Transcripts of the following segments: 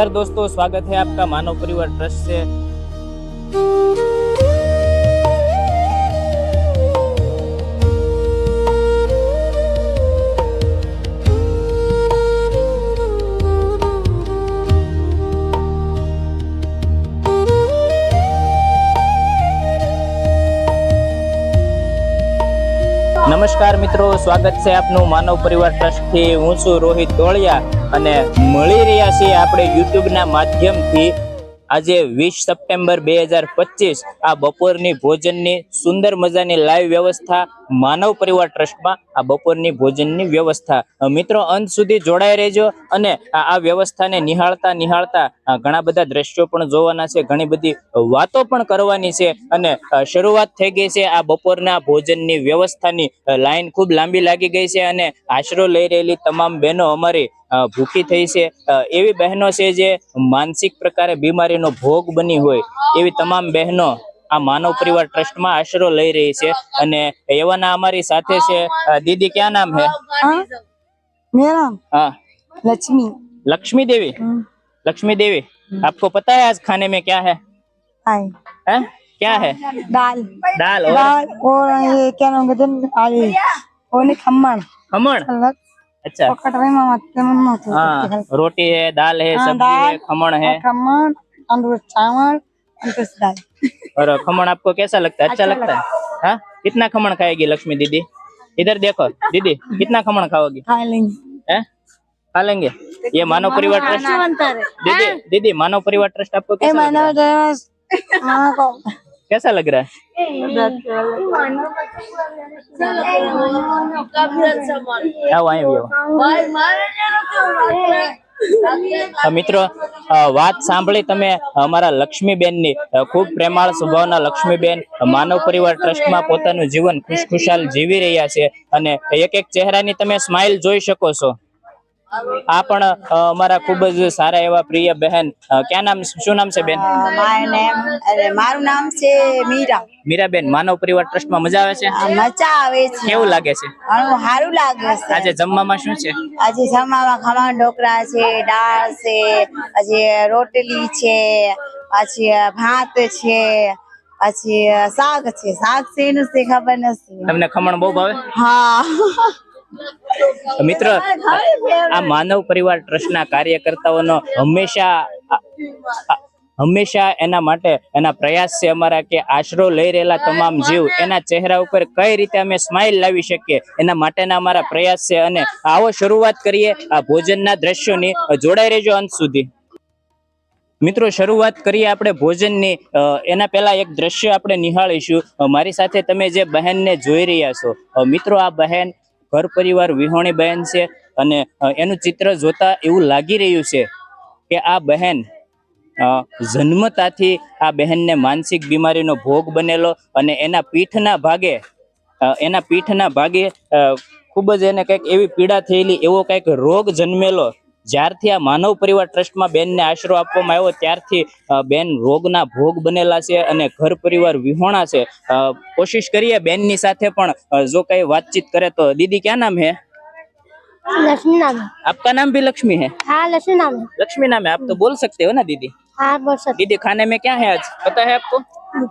नमस्कार दोस्तों स्वागत है आपका मानव परिवार ट्रस्ट से મિત્રો, સ્વાગત છે આપનું માનવ પરિવાર ટ્રસ્ટથી હું છું રોહિત દોળિયા અને મળી રહ્યા છીએ આપણે યુટ્યુબ ના માધ્યમથી. આજે વીસ સપ્ટેમ્બર બે હજાર પચીસ આ બપોરની ભોજનની સુંદર મજાની લાઈવ વ્યવસ્થા માનવ પરિવાર ટ્રસ્ટમાં આ બપોરની ભોજનની વ્યવસ્થા. મિત્રો, અંત સુધી જોડાઈ રહેજો અને આ વ્યવસ્થાને નિહાળતા નિહાળતા ઘણા બધા દ્રશ્યો પણ જોવાના છે, ઘણી બધી વાતો પણ કરવાની છે અને શરૂઆત થઈ ગઈ છે આ બપોરના ભોજનની વ્યવસ્થાની. લાઈન ખૂબ લાંબી લાગી ગઈ છે અને આશરો લઈ રહેલી તમામ બહેનો અમારી ભૂખી થઈ છે અ, એવી બહેનો છે જે માનસિક પ્રકારે બીમારીનો ભોગ બની હોય એવી તમામ બહેનો આ માનવ પરિવાર ટ્રસ્ટમાં આશરો લઈ રહી છે અને એવાના અમારી સાથે છે અ, દીદી ક્યાં નામ है हाँ मेरा नाम हाँ लक्ष्मी लक्ष्मी देवी हम्म, लक्ष्मी देवी आपको पता है आज खाने में क्या है हाय हैं? क्या है दाल दाल और दाल और ये क्या नाम कहते हैं आलू और नहीं खम्मन खमण अलग अच्छा। पकड़ मामा ते हाँ रोटी है दाल है हाँ, सब्ज़ी है खमण है। खम्मन अंडू चावल और दाल। और खमण आपको कैसा लगता है? अच्छा लगता है? हाँ। कितना खमण खाएगी लक्ष्मी दीदी? इधर देखो दीदी कितना खमण खाओगी? खा लेंगे। हैं? खा लेंगे? ये मानव परिवार ट्रस्ट दीदी दीदी मानव परिवार ट्रस्ट आपको कैसा लग मैंने रहा है कैसा लग रहा है આવો અહીં આવો અ મિત્રો અ, વાત સાંભળી તમે અમારા લક્ષ્મીબેનની અ, ખૂબ પ્રેમાળ સ્વભાવના લક્ષ્મીબેન માનવ પરિવાર ટ્રસ્ટમાં પોતાનું જીવન ખુશખુશાલ જીવી રહ્યા છે અને એક એક ચહેરાની તમે સ્માઇલ જોઈ શકો છો આ પણ અમારા ખૂબ જ સારા એવા પ્રિય બહેન. ક્યાં નામ શું નામ છે બેન? મારું નામ છે મીરા. મીરાબેન માનવ પરિવાર ટ્રસ્ટમાં મજા આવે છે? મજા આવે છે. કેવું લાગે છે? સારું લાગે છે. આજે જમવામાં શું છે? આજે જમવામાં ખમણ ઢોકળા છે દાળ છે પછી રોટલી છે પછી ભાત છે પછી શાક છે. શાક છે એનું ખબર નથી. તમને ખમણ બહુ ભાવે? હા. મિત્ર, આ માનવ પરિવાર ટ્રસ્ટના કાર્યકર્તાઓનો હંમેશા હંમેશા એના માટે એના પ્રયાસ છે અમારા કે આશરો લઈ રહેલા તમામ જીવ એના ચહેરા ઉપર કઈ રીતે અમે સ્માઇલ લાવી શકીએ, એના માટેના અમારા પ્રયાસ છે અને આવો શરૂઆત કરીએ આ ભોજનના દ્રશ્યોની જોડાઈ રહેજો અંત સુધી. મિત્રો, શરૂઆત કરીએ આપણે ભોજનની એના પહેલા એક દ્રશ્ય આપણે નિહાળીશું. મારી સાથે તમે જે બહેનને જોઈ રહ્યા છો મિત્રો, આ બહેન ઘર પરિવાર વિહોણી બહેન છે અને એનું ચિત્ર જોતા એવું લાગી રહ્યું છે કે આ બહેન જન્મતાથી આ બહેનને માનસિક બીમારીનો ભોગ બનેલો અને એના પીઠના ભાગે એના પીઠના ભાગે ખૂબ જ એને કંઈક એવી પીડા થયેલી એવો કંઈક રોગ જન્મેલો જ્યારથી આ માનવ પરિવાર ટ્રસ્ટમાં બેનને આશરો આપવામાં આવ્યો ત્યારથી અ, બેન રોગના ભોગ બનેલા છે અને ઘર પરિવાર વિહોણા છે અ, કોશિશ કરીએ બેનની સાથે પણ અ, જો કઈ વાતચીત કરે તો દીદી ક્યાં નામ है लक्ष्मी नाम है आपका नाम भी लक्ष्मी है हाँ लक्ष्मी नाम है लक्ष्मी नाम है आप तो बोल सकते हो ना दीदी हाँ बोल सकते दीदी खाने में क्या है आज पता है आपको हैं,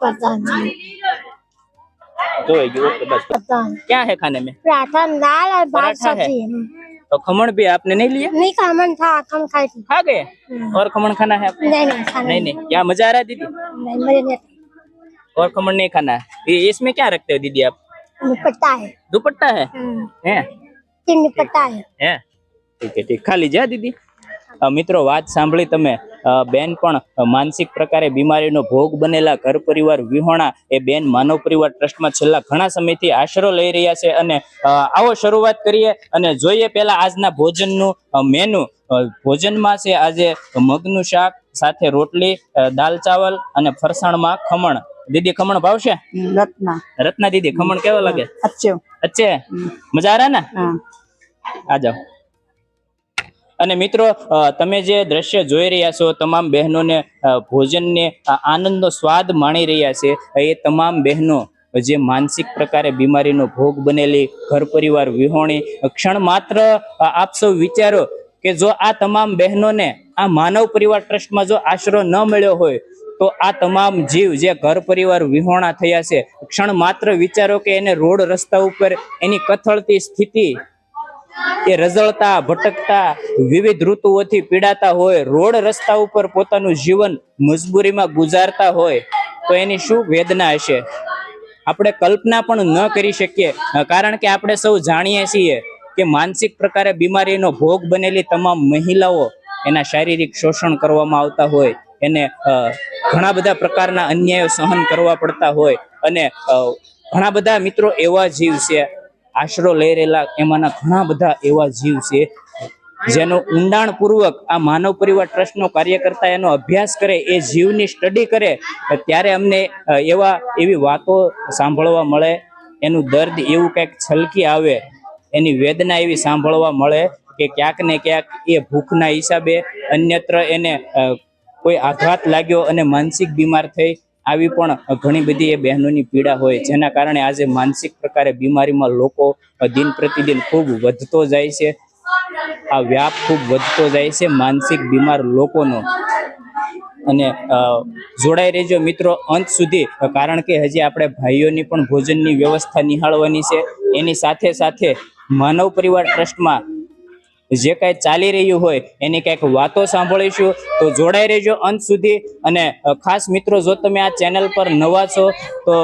पता नहीं तो ओके बस पता है क्या है खाने में पराठा दाल और भात पराठा है। सब्जी हम्म। तो खमण भी आपने नहीं लिया नहीं कामन था कम खाई थी खा गए और खमण खाना है आपको नहीं नहीं खाना नहीं नहीं क्या मजा आ रहा है दीदी नहीं मुझे नहीं और खमण नहीं खाना है ये- इसमें क्या रखते हो दीदी आप निपटता है दुपट्टा है हम्म, हैं तीन निपटता है હે ઠીક છે ઠીક ખાલી જા દીદી અ, મિત્રો વાત સાંભળી તમે અ, બેન પણ માનસિક પ્રકારે બીમારીનો ભોગ બનેલા ઘર પરિવાર વિહોણા એ બેન માનવ પરિવાર ટ્રસ્ટમાં છેલ્લા ઘણા સમયથી આશરો લઈ રહ્યા છે અને આવો શરૂઆત કરીએ અને જોઈએ પહેલા આજના ભોજનનું મેનુ. ભોજનમાં છે આજે મગનું શાક સાથે રોટલી દાલ ચાવલ અને ફરસાણમાં ખમણ. દીદી ખમણ ભાવશે? રત્ના. રત્ના દીદી ખમણ કેવા લાગે? અચ્છો. અચ્છે. મજા આ રહા ને આ જાઓ. અને મિત્રો તમે જે દ્રશ્ય જોઈ રહ્યા છો, તમામ બહેનોને ભોજનને આનંદનો સ્વાદ માણી રહ્યા છે, એ તમામ બહેનો જે માનસિક પ્રકારે બીમારીનો ભોગ બનેલી, ઘર પરિવાર વિહોણી, ક્ષણ માત્ર આપ સૌ વિચારો કે જો આ તમામ બહેનોને, આ માનવ પરિવાર ટ્રસ્ટમાં જો આશરો ન મળ્યો હોય, તો આ તમામ જીવ જે ઘર પરિવાર વિહોણા થયા છે, ક્ષણ માત્ર વિચારો કે એને રોડ રસ્તા ઉપર એની કથળતી સ્થિતિ એ રઝળતા, ભટકતા, વિવિધ ઋતુઓથી પીડાતા હોય, રોડ રસ્તા ઉપર પોતાનું જીવન મજબૂરીમાં ગુજારતા હોય, તો એની શું વેદના હશે? આપણે કલ્પના પણ ન કરી શકીએ, કારણ કે આપણે સૌ જાણીએ છીએ કે માનસિક પ્રકારે બીમારીનો ભોગ બનેલી તમામ મહિલાઓ એના શારીરિક શોષણ કરવામાં આવતા હોય, એને ઘણા બધા પ્રકારના અન્યાયો સહન કરવા પડતા હોય, અને ઘણા બધા મિત્રો એવા જીવ છે આશરો લઈ રહેલા એમાંના ઘણા બધા એવા જીવ છે, જેનો ઊંડાણપૂર્વક આ માનવ પરિવાર ટ્રસ્ટનો કાર્યકર્તા એનો અભ્યાસ કરે, એ જીવની સ્ટડી કરે, ત્યારે અમને એવા, એવી વાતો સાંભળવા મળે, એનું દર્દ એવું કંઈક છલકી આવે, એની વેદના એવી સાંભળવા મળે કે ક્યાંક ને ક્યાંક એ ભૂખના હિસાબે અન્યત્ર એને કોઈ આઘાત લાગ્યો અને માનસિક બીમાર થઈ આવી પણ ઘણી બધી એ બહેનોની પીડા હોય, જેના કારણે આજે માનસિક પ્રકારે બીમારીમાં લોકો દિન પ્રતિદિન ખૂબ વધતો જાય છે. આ વ્યાપ ખૂબ વધતો જાય છે માનસિક બીમાર લોકોનો. અને જોડાઈ રહેજો મિત્રો, અંત સુધી, કારણ કે હજી આપણે ભાઈઓની પણ ભોજનની વ્યવસ્થા નિહાળવાની છે. એની સાથે સાથે માનવ પરિવાર ટ્રસ્ટમાં જે કાંઈ ચાલી રહ્યું હોય એની કંઈક વાતો સાંભળીશું, તો જોડાઈ રહેજો અંત સુધી. અને ખાસ મિત્રો, જો તમે આ ચેનલ પર નવા છો, તો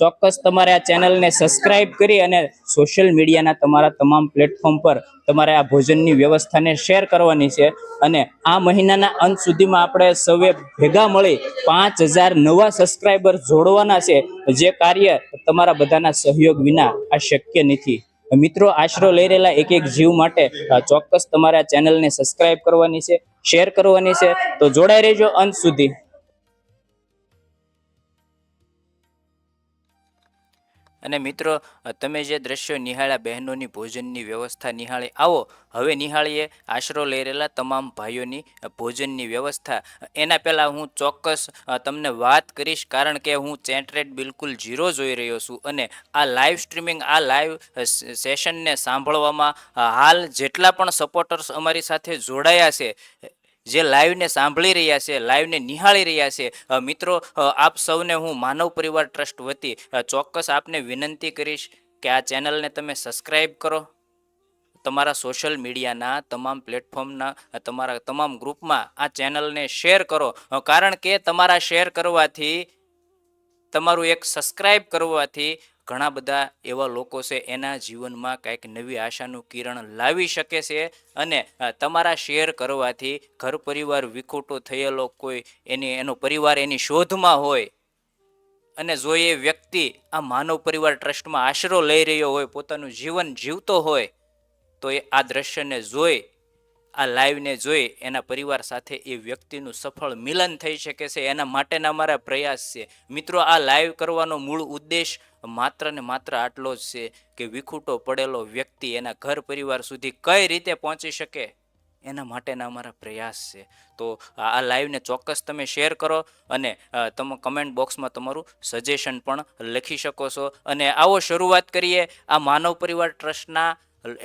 ચોક્કસ તમારે આ ચેનલને સબસ્ક્રાઇબ કરી અને સોશિયલ મીડિયાના તમારા તમામ પ્લેટફોર્મ પર તમારે આ ભોજનની વ્યવસ્થાને શેર કરવાની છે. અને આ મહિનાના અંત સુધીમાં આપણે સૌએ ભેગા મળી પાંચ નવા સબસ્ક્રાઇબર જોડવાના છે. જે કાર્ય તમારા બધાના સહયોગ વિના આ શક્ય નથી. મિત્રો, આશરો લઈ રહેલા એક એક જીવ માટે ચોક્કસ તમારા ચેનલને સબસ્ક્રાઇબ કરવાની છે શેર કરવાની છે. તો જોડાઈ રહેજો અંત સુધી. અને મિત્રો, તમે જે દ્રશ્યો નિહાળ્યા, બહેનોની ભોજનની વ્યવસ્થા નિહાળી, આવો. હવે નિહાળીએ આશરો લઈ રહેલા તમામ ભાઈઓની ભોજનની વ્યવસ્થા. એના પહેલાં હું ચોક્કસ તમને વાત કરીશ, કારણ કે હું ચેટ રેટ બિલકુલ ઝીરો જોઈ રહ્યો છું અને આ લાઈવ સ્ટ્રીમિંગ, આ લાઈવ સેશનને સાંભળવામાં હાલ જેટલા પણ સપોર્ટર્સ અમારી સાથે જોડાયા છે જે લાઈવને સાંભળી રહ્યા છે લાઈવને નિહાળી રહ્યા છે મિત્રો આપ સૌને હું માનવ પરિવાર ટ્રસ્ટ વતી ચોક્કસ આપને વિનંતી કરીશ કે આ ચેનલને તમે સબસ્ક્રાઈબ કરો. તમારા સોશિયલ મીડિયાના તમામ પ્લેટફોર્મના તમારા તમામ ગ્રુપમાં આ ચેનલને શેર કરો. કારણ કે તમારા શેર કરવાથી, તમારું એક સબસ્ક્રાઈબ કરવાથી ઘણા બધા એવા લોકો છે, એના જીવનમાં કંઈક નવી આશાનું કિરણ લાવી શકે છે અને તમારા શેર કરવાથી ઘર પરિવાર વિખોટો થયેલો કોઈ એની, એનો પરિવાર એની શોધમાં હોય અને જો એ વ્યક્તિ આ માનવ પરિવાર ટ્રસ્ટમાં આશરો લઈ રહ્યો હોય, પોતાનું જીવન જીવતો હોય, તો એ આ દ્રશ્યને જોઈ, આ લાઈવને જોઈ એના પરિવાર સાથે એ વ્યક્તિનું સફળ મિલન થઈ શકે છે. એના માટેના અમારા પ્રયાસ છે. મિત્રો, આ લાઈવ કરવાનો મૂળ ઉદ્દેશ માત્ર ને માત્ર આટલો જ છે કે વિખૂટો પડેલો વ્યક્તિ એના ઘર પરિવાર સુધી કઈ રીતે પહોંચી શકે? એના માટેના અમારા પ્રયાસ છે. તો આ લાઈવને ચોક્કસ તમે શેર કરો અને તમે કમેન્ટ બોક્સમાં તમારું સજેશન પણ લખી શકો છો. અને આવો શરૂઆત કરીએ. આ માનવ પરિવાર ટ્રસ્ટના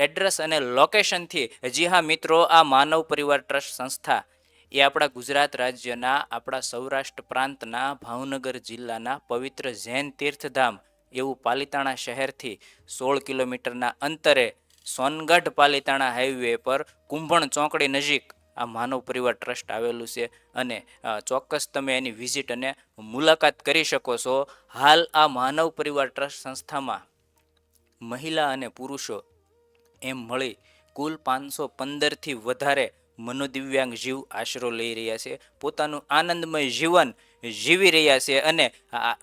એડ્રેસ અને લોકેશનથી જી હા મિત્રો, આ માનવ પરિવાર ટ્રસ્ટ સંસ્થા એ આપણા ગુજરાત રાજ્યના આપણા સૌરાષ્ટ્ર પ્રાંતના ભાવનગર જિલ્લાના પવિત્ર જૈન તીર્થધામ એવું પાલિતાણા શહેરથી સોળ કિલોમીટરના અંતરે સોનગઢ પાલિતાણા હાઈવે પર કુંભણ ચોકડી નજીક આ માનવ પરિવાર ટ્રસ્ટ આવેલું છે અને ચોક્કસ તમે એની વિઝિટ અને મુલાકાત કરી શકો છો. હાલ આ માનવ પરિવાર ટ્રસ્ટ સંસ્થામાં મહિલા અને પુરુષો એમ મળી કુલ પાંચસો પંદરથી વધારે મનોદિવ્યાંગ જીવ આશરો લઈ રહ્યા છે. પોતાનું આનંદમય જીવન જીવી રહ્યા છે અને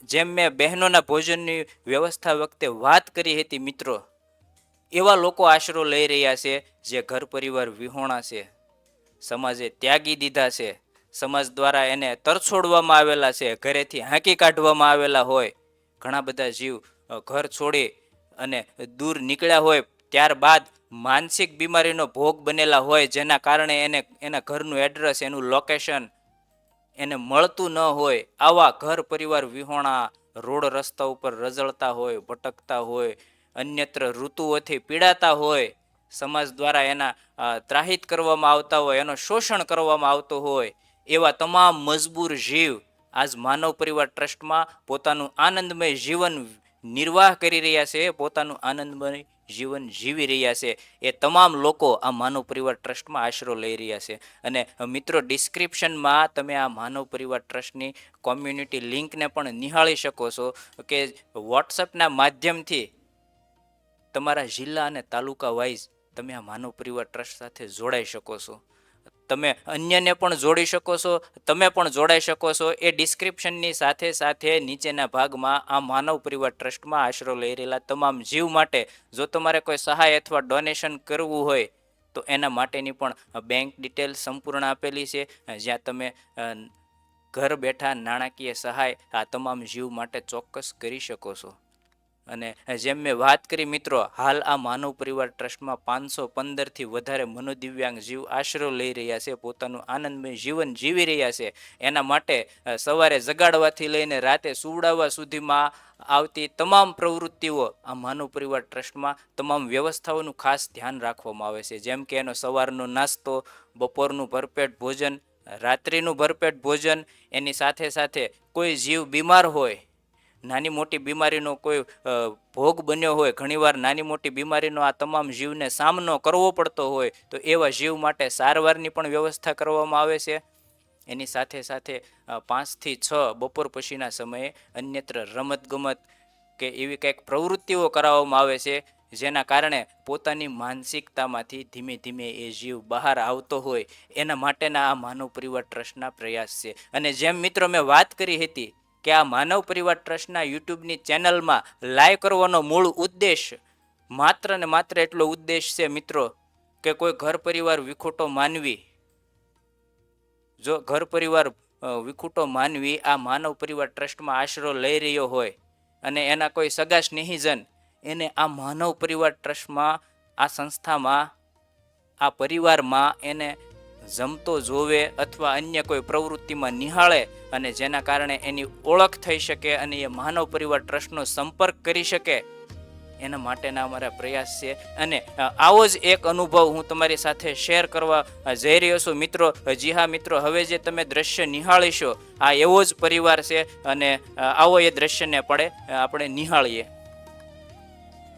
જેમ મેં બહેનોના ભોજનની વ્યવસ્થા વખતે વાત કરી હતી મિત્રો, એવા લોકો આશરો લઈ રહ્યા છે જે ઘર પરિવાર વિહોણા છે, સમાજે ત્યાગી દીધા છે. સમાજ દ્વારા એને તરછોડવામાં આવેલા છે, ઘરેથી હાંકી કાઢવામાં આવેલા હોય. ઘણા બધા જીવ ઘર છોડી અને દૂર નીકળ્યા હોય ત્યારબાદ માનસિક બીમારીનો ભોગ બનેલા હોય જેના કારણે એને, એના ઘરનું એડ્રેસ એનું લોકેશન એને મળતું ન હોય, આવા ઘર પરિવાર વિહોણા, રોડ રસ્તા ઉપર રઝળતા હોય, ભટકતા હોય, અન્યત્ર ઋતુઓથી પીડાતા હોય, સમાજ દ્વારા એના ત્રાહિત કરવામાં આવતા હોય, એનો શોષણ કરવામાં આવતો હોય, એવા તમામ મજબૂર જીવ આજ માનવ પરિવાર ટ્રસ્ટમાં પોતાનું આનંદમય જીવન નિર્વાહ કરી રહ્યા છે. પોતાનું આનંદમય જીવન જીવી રહ્યા છે. એ તમામ લોકો આ માનવ પરિવાર ટ્રસ્ટમાં આશરો લઈ રહ્યા છે. અને મિત્રો, ડિસ્ક્રિપ્શનમાં તમે આ માનવ પરિવાર ટ્રસ્ટની કોમ્યુનિટી લિંકને પણ નિહાળી શકો છો કે વોટ્સઅપના માધ્યમથી તમારા જિલ્લા અને તાલુકા વાઇઝ તમે આ માનવ પરિવાર ટ્રસ્ટ સાથે જોડાઈ શકો છો. તમે અન્યને પણ જોડી શકો છો, તમે પણ જોડાઈ શકો છો. એ ડિસ્ક્રિપ્શનની સાથે સાથે નીચેના ભાગમાં આ માનવ પરિવાર ટ્રસ્ટમાં આશરો લઈ રહેલા તમામ જીવ માટે જો તમારે કોઈ સહાય અથવા ડોનેશન કરવું હોય, તો એના માટેની પણ બેંક ડિટેલ સંપૂર્ણ આપેલી છે. જ્યાં તમે ઘર બેઠા નાણાકીય સહાય આ તમામ જીવ માટે ચોક્કસ કરી શકો છો. અને જેમ મેં વાત કરી મિત્રો, હાલ આ માનવ પરિવાર ટ્રસ્ટમાં પાંચસો પંદરથી વધારે મનોદિવ્યાંગ જીવ આશરો લઈ રહ્યા છે, પોતાનું આનંદમય જીવન જીવી રહ્યા છે. એના માટે સવારે જગાડવાથી લઈને રાતે સુવડાવવા સુધીમાં આવતી તમામ પ્રવૃત્તિઓ આ માનવ પરિવાર ટ્રસ્ટમાં તમામ વ્યવસ્થાઓનું ખાસ ધ્યાન રાખવામાં આવે છે. જેમ કે એનો સવારનો નાસ્તો, બપોરનું ભરપેટ ભોજન, રાત્રિનું ભરપેટ ભોજન, એની સાથે સાથે કોઈ જીવ બીમાર હોય નાની મોટી બીમારીનો કોઈ ભોગ બન્યો હોય, ઘણીવાર નાની મોટી બીમારીનો આ તમામ જીવને સામનો કરવો પડતો હોય, તો એવા જીવ માટે સારવારની પણ વ્યવસ્થા કરવામાં આવે છે. એની સાથે સાથે પાંચથી છ બપોર પછીના સમયે અન્યત્ર રમતગમત કે એવી કંઈક પ્રવૃત્તિઓ કરાવવામાં આવે છે, જેના કારણે પોતાની માનસિકતામાંથી ધીમે ધીમે એ જીવ બહાર આવતો હોય, એના માટેના આ માનવ પરિવાર ટ્રસ્ટના પ્રયાસ છે. અને જેમ મિત્રો મેં વાત કરી હતી કે આ માનવ પરિવાર ટ્રસ્ટના યુટ્યુબની ચેનલમાં લાઈવ કરવાનો મૂળ ઉદ્દેશ માત્ર ને માત્ર એટલો ઉદ્દેશ છે મિત્રો કે કોઈ ઘર પરિવાર વિખોટો માનવી. જો ઘર પરિવાર વિખૂટો માનવી આ માનવ પરિવાર ટ્રસ્ટમાં આશરો લઈ રહ્યો હોય અને એના કોઈ સગા સ્નેહીજન એને આ માનવ પરિવાર ટ્રસ્ટમાં, આ સંસ્થામાં, આ પરિવારમાં એને જમતો જોવે અથવા અન્ય કોઈ પ્રવૃત્તિમાં નિહાળે અને જેના કારણે એની ઓળખ થઈ શકે અને એ માનવ પરિવાર ટ્રસ્ટનો સંપર્ક કરી શકે એના માટેના અમારા પ્રયાસ છે અને અ, આવો જ એક અનુભવ હું તમારી સાથે શેર કરવા અ, જઈ રહ્યો છું મિત્રો જી હા મિત્રો હવે જે તમે દ્રશ્ય નિહાળીશો આ એવો જ પરિવાર છે અને અ, આવો એ દ્રશ્યને પડે અ, આપણે નિહાળીએ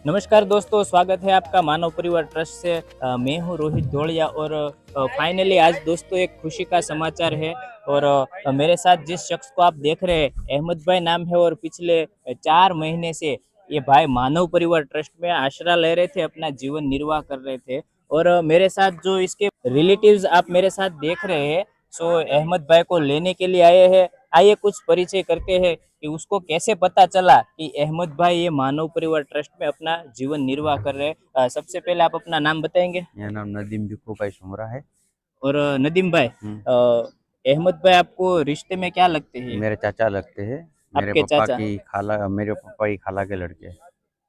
नमस्कार दोस्तों स्वागत है आपका मानव परिवार ट्रस्ट से अ, मैं हूं रोहित धोलिया और फाइनली आज दोस्तों एक खुशी का समाचार है और मेरे साथ जिस शख्स को आप देख रहे हैं, अहमद भाई नाम है और पिछले चार महीने से ये भाई मानव परिवार ट्रस्ट में आश्रय ले रहे थे, अपना जीवन निर्वाह कर रहे थे। और मेरे साथ जो इसके रिलेटिव्स आप मेरे साथ देख रहे हैं, सो अहमद भाई को लेने के लिए आए हैं। आइए कुछ परिचय करते हैं कि उसको कैसे पता चला कि अहमद भाई ये मानव परिवार ट्रस्ट में अपना जीवन निर्वाह कर रहे हैं। सबसे पहले आप अपना नाम बताएँगे। मेरा नाम नदीम भिक्खू भाई सुमरा है। और नदीम भाई हम्म। अहमद भाई आपको रिश्ते में क्या लगते हैं? मेरे चाचा लगते हैं। मेरे आपके पापा चाचा? की खाला मेरे पापा की खाला के लड़के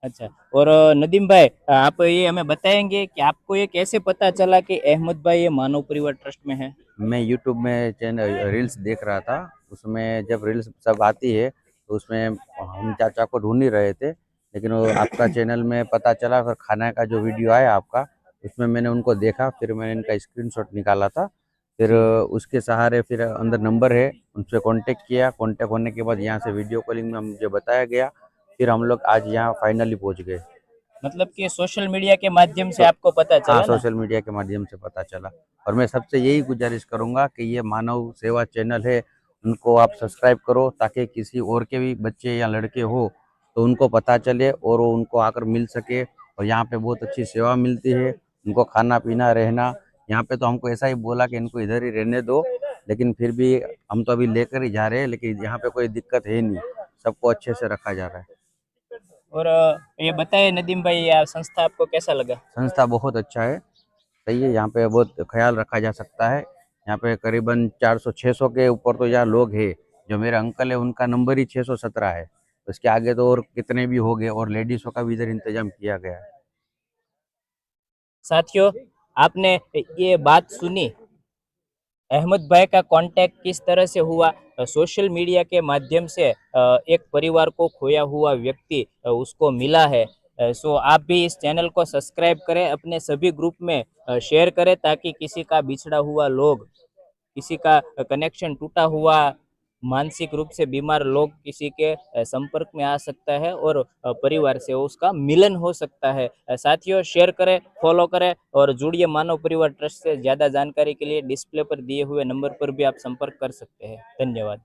अच्छा और नदीम भाई आप ये हमें बताएँगे कि आपको ये कैसे पता चला कि अहमद भाई ये मानव परिवार ट्रस्ट में है? मैं यूट्यूब में चैनल रील्स देख रहा था। उसमें जब रील्स सब आती है तो उसमें हम चाचा को ढूंढ ही रहे थे लेकिन वो आपका चैनल में पता चला फिर खाना का जो वीडियो आया आपका उसमें मैंने उनको देखा फिर मैंने इनका स्क्रीनशॉट निकाला था फिर उसके सहारे फिर अंदर नंबर है उनसे कांटेक्ट किया कांटेक्ट होने के बाद यहाँ से वीडियो कॉलिंग में मुझे बताया गया फिर हम लोग आज यहाँ फाइनली पहुँच गए। मतलब कि सोशल मीडिया के माध्यम से आपको पता चला हाँ सोशल मीडिया के माध्यम से पता चला। और मैं सबसे यही गुजारिश करूँगा कि ये मानव सेवा चैनल है उनको आप सब्सक्राइब करो ताकि किसी और के भी बच्चे या लड़के हो तो उनको पता चले और वो उनको आकर मिल सके। और यहाँ पे बहुत अच्छी सेवा मिलती है उनको खाना पीना रहना। यहाँ पे तो हमको ऐसा ही बोला कि इनको इधर ही रहने दो लेकिन फिर भी हम तो अभी लेकर ही जा रहे हैं लेकिन यहाँ पे कोई दिक्कत है नहीं। सबको अच्छे से रखा जा रहा है। और ये बताइए नदीम भाई ये संस्था आपको कैसा लगा? संस्था बहुत अच्छा है। सही है यहाँ पे बहुत ख्याल रखा जा सकता है। यहाँ पे करीबन 400-600 के ऊपर तो यहाँ लोग हैं। जो मेरे अंकल है, उनका नंबर ही 617 है। उसके आगे तो और कितने भी हो गए, और लेडीज़ों का भी इधर इंतज़ाम किया गया साथियों, आपने ये बात सुनी? अहमद भाई का कांटेक्ट किस तरह से हुआ? सोशल मीडिया के माध्यम से एक परिवार को खोया हुआ व्यक्ति उसको मिला है। सो आप भी इस चैनल को सब्सक्राइब करें, अपने सभी ग्रुप में शेयर करें ताकि किसी का बिछड़ा हुआ लोग, किसी का कनेक्शन टूटा हुआ मानसिक रूप से बीमार लोग किसी के संपर्क में आ सकता है और परिवार से उसका मिलन हो सकता है। साथियों शेयर करें फॉलो करें और जुड़िए मानव परिवार ट्रस्ट से। ज़्यादा जानकारी के लिए डिस्प्ले पर दिए हुए नंबर पर भी आप संपर्क कर सकते हैं। धन्यवाद।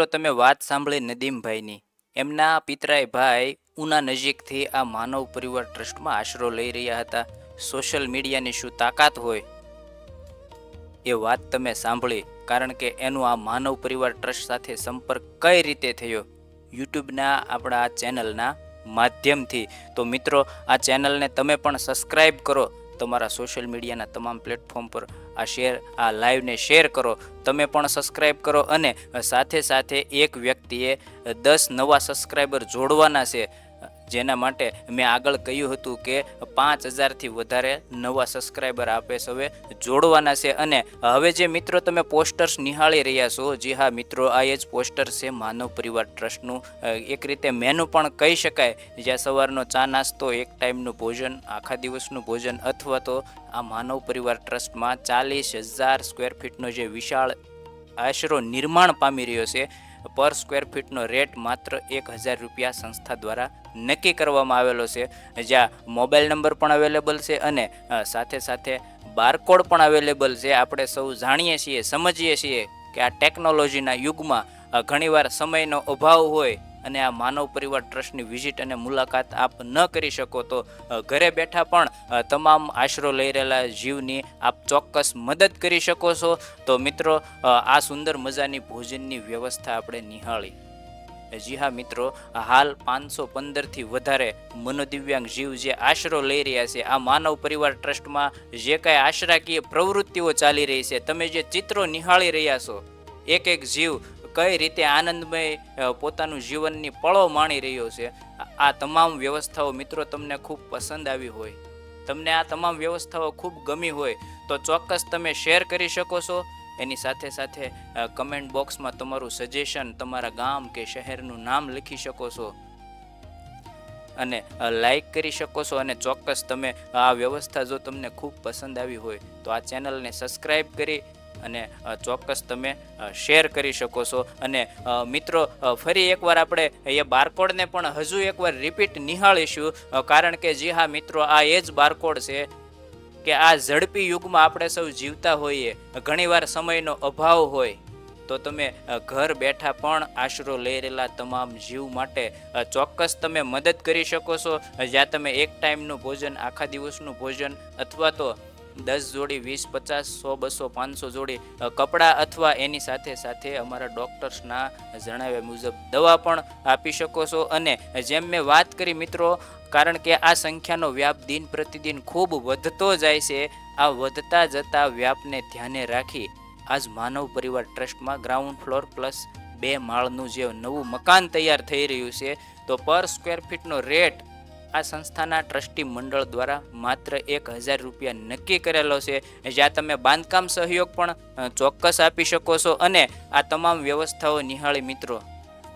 મિત્રો, તમે વાત સાંભળી નદીમભાઈની. એમના પિતરાય ભાઈ ઉના નજીકથી આ માનવ પરિવાર ટ્રસ્ટમાં આશરો લઈ રહ્યા હતા. સોશિયલ મીડિયાની શું તાકાત હોય એ વાત તમે સાંભળી, કારણ કે એનું આ માનવ પરિવાર ટ્રસ્ટ સાથે સંપર્ક કઈ રીતે થયો? યુટ્યુબના આપણા આ ચેનલના માધ્યમથી. તો મિત્રો, આ ચેનલને તમે પણ સબસ્ક્રાઈબ કરો તમારા સોશિયલ મીડિયાના તમામ પ્લેટફોર્મ પર. આ શેર, આ લાઈવને શેર કરો. તમે પણ સબસ્ક્રાઈબ કરો અને સાથે સાથે એક વ્યક્તિએ દસ નવા સબસ્ક્રાઈબર જોડવાના છે. જેના માટે મેં આગળ કહ્યું હતું કે પાંચ હજારથી વધારે નવા સબસ્ક્રાઈબર આપે હવે જોડવાના છે અને હવે જે મિત્રો તમે પોસ્ટર્સ નિહાળી રહ્યા છો, જી હા મિત્રો, આ એ જ પોસ્ટર છે માનવ પરિવાર ટ્રસ્ટનું એક રીતે મેનુ પણ કહી શકાય, જ્યાં સવારનો ચા નાસ્તો, એક ટાઈમનું ભોજન, આખા દિવસનું ભોજન, અથવા તો આ માનવ પરિવાર ટ્રસ્ટમાં ચાલીસ હજાર સ્ક્વેર ફીટનો જે વિશાળ આશરો નિર્માણ પામી રહ્યો છે. પર સ્ક્વેર ફીટનો રેટ માત્ર એક હજાર રૂપિયા સંસ્થા દ્વારા નક્કી કરવામાં આવેલો છે. જ્યાં મોબાઈલ નંબર પણ અવેલેબલ છે અને સાથે સાથે બારકોડ પણ અવેલેબલ છે. આપણે સૌ જાણીએ છીએ, સમજીએ છીએ કે આ ટેકનોલોજીના યુગમાં ઘણીવાર સમયનો અભાવ હોય અને આ માનવ પરિવાર ટ્રસ્ટની વિઝિટ અને મુલાકાત આપ ન કરી શકો તો ઘરે બેઠા પણ તમામ આશરો લઈ રહેલા જીવની આપ ચોક્કસ મદદ કરી શકો છો. તો મિત્રો આ સુંદર મજાની ભોજનની વ્યવસ્થા આપણે નિહાળી. જી હા મિત્રો, હાલ પાંચસો પંદરથી વધારે મનોદિવ્યાંગ જીવ જે આશરો લઈ રહ્યા છે, આ માનવ પરિવાર ટ્રસ્ટમાં જે કાંઈ આશરાકીય પ્રવૃત્તિઓ ચાલી રહી છે, તમે જે ચિત્રો નિહાળી રહ્યા છો, એક એક જીવ કઈ રીતે આનંદમય પોતાનું જીવનની પળો માણી રહ્યો છે, આ- તમામ વ્યવસ્થાઓ મિત્રો તમને ખૂબ પસંદ આવી હોય, તમને આ તમામ વ્યવસ્થાઓ ખૂબ ગમી હોય, તો ચોક્કસ તમે શેર કરી શકો છો એની સાથે સાથે કમેન્ટ બોક્સમાં તમારું સજેશન તમારા ગામ કે શહેરનું નામ લખી શકો છો. અને લાઈક કરી શકો છો અને ચોક્કસ તમે આ વ્યવસ્થા જો તમને ખૂબ પસંદ આવી હોય, તો આ ચેનલને સબસ્ક્રાઈબ કરી અને ચોક્કસ તમે શેર કરી શકો છો. અને મિત્રો ફરી એકવાર આપણે એ બારકોડને પણ હજુ એકવાર રિપીટ નિહાળીશું કારણ કે જી હા મિત્રો, આ એ જ બારકોડ છે કે આ ઝડપી યુગમાં આપણે સૌ જીવતા હોઈએ, ઘણીવાર સમયનો અભાવ હોય, તો તમે ઘર બેઠા પણ આશરો લઈ રહેલા તમામ જીવ માટે ચોક્કસ તમે મદદ કરી શકો છો. જ્યાં તમે એક ટાઈમનું ભોજન, આખા દિવસનું ભોજન અથવા તો દસ જોડી, વીસ, પચાસ, સો, બસો, પાંચસો જોડી કપડાં અથવા એની સાથે સાથે અમારા ડૉક્ટર્સના જણાવ્યા મુજબ દવા પણ આપી શકો છો. અને જેમ મેં વાત કરી મિત્રો, કારણ કે આ સંખ્યાનો વ્યાપ દિન પ્રતિદિન ખૂબ વધતો જાય છે, આ વધતા જતા વ્યાપને ધ્યાને રાખી આજ માનવ પરિવાર ટ્રસ્ટમાં ગ્રાઉન્ડ ફ્લોર પ્લસ બે માળનું જે નવું મકાન તૈયાર થઈ રહ્યું છે, તો પર સ્ક્વેર ફીટનો રેટ આ સંસ્થાના ટ્રસ્ટી મંડળ દ્વારા માત્ર એક હજાર રૂપિયા નક્કી કરેલો છે. જ્યાં તમે બાંધકામ સહયોગ પણ ચોક્કસ આપી શકો છો અને આ તમામ વ્યવસ્થાઓ નિહાળી મિત્રો,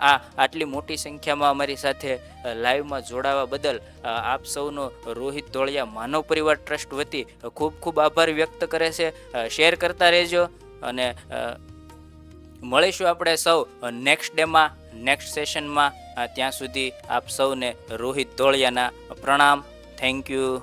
આ આટલી મોટી સંખ્યામાં અમારી સાથે લાઈવમાં જોડાવા બદલ આપ સૌનો રોહિત ધોળિયા, માનવ પરિવાર ટ્રસ્ટ વતી ખૂબ ખૂબ આભાર વ્યક્ત કરે છે. શેર કરતા રહેજો અને મળીશું આપણે સૌ નેક્સ્ટ ડેમાં. નેક્સ્ટ સેશનમાં ત્યાં સુધી આપ સૌને રોહિત ધોળિયાના પ્રણામ. Thank you